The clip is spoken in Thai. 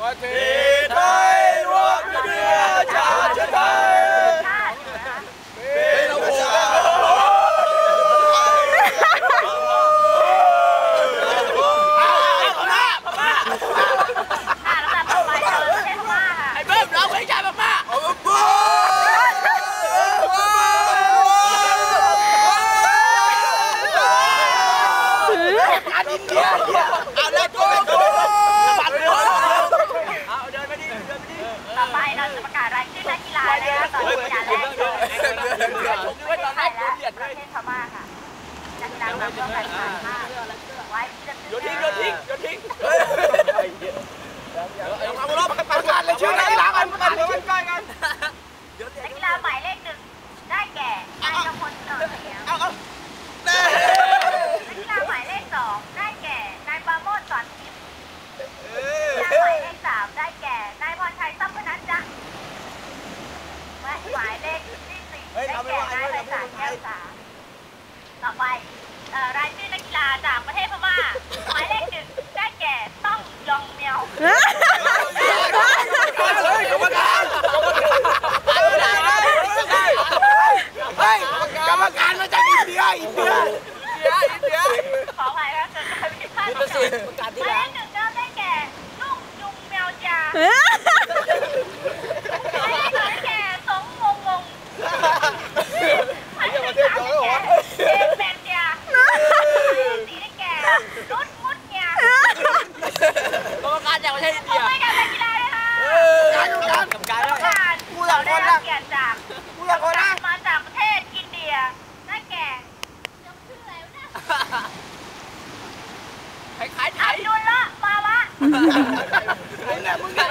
ประเทศไทย ม่าค่ะนักกีฬาเราก็แข่งขันมากไว้ที่จะโยนทิ้งโยนทิ้งโยนทิ้งเอารอบประกาศเลยชื่อนักกีฬากันประกาศเลยกันกันนักกีฬาหมายเลขหนึ่งได้แก่นายกำพลเสริมเสียงเอาเอานักกีฬาหมายเลขสองได้แก่นายปราโมทสอนทิพย์นักกีฬาหมายเลขสามได้แก่นายพรชัยทรัพย์พนัสจ๊ะและหมายเลขที่สี่ได้แก่นายไพศาลแก้วสา ต่อไปเอ่อรายชื่อนักกีฬาจากประเทศพม่าหมายเลขหนึ่งได้แก่ต้องยองเมียวเฮ้ยกรรมการเฮ้ยกรรมการมาจากอินเดียอินเดียอินเดียขออภัยนะเกิดการผิดพลาดยุทธศิลป์ประกาศหที่มายหเลลังขหนึ่งเริ่มได้แก่ลูกยุงเมียวจาหมายเลขสองได้แก่สงงงงหมายเลขสามได้แก่เจมแบนเจียหมายเลขสี่ได้แก่นุชมุดเนีย ก รรมการจากประเทศอินขอเดียไปกับนักกีฬาเลยค่ะการกรรมการกรรมการกรรด้มวยการเราได้รับเกียรติจากมาจากประเทศอินเดียได้แก่จำชื่ออะไรวะเนี่ยคล้ายๆไทอัยบดุลละมาวะมึงเนี่ยมึงเนี่ย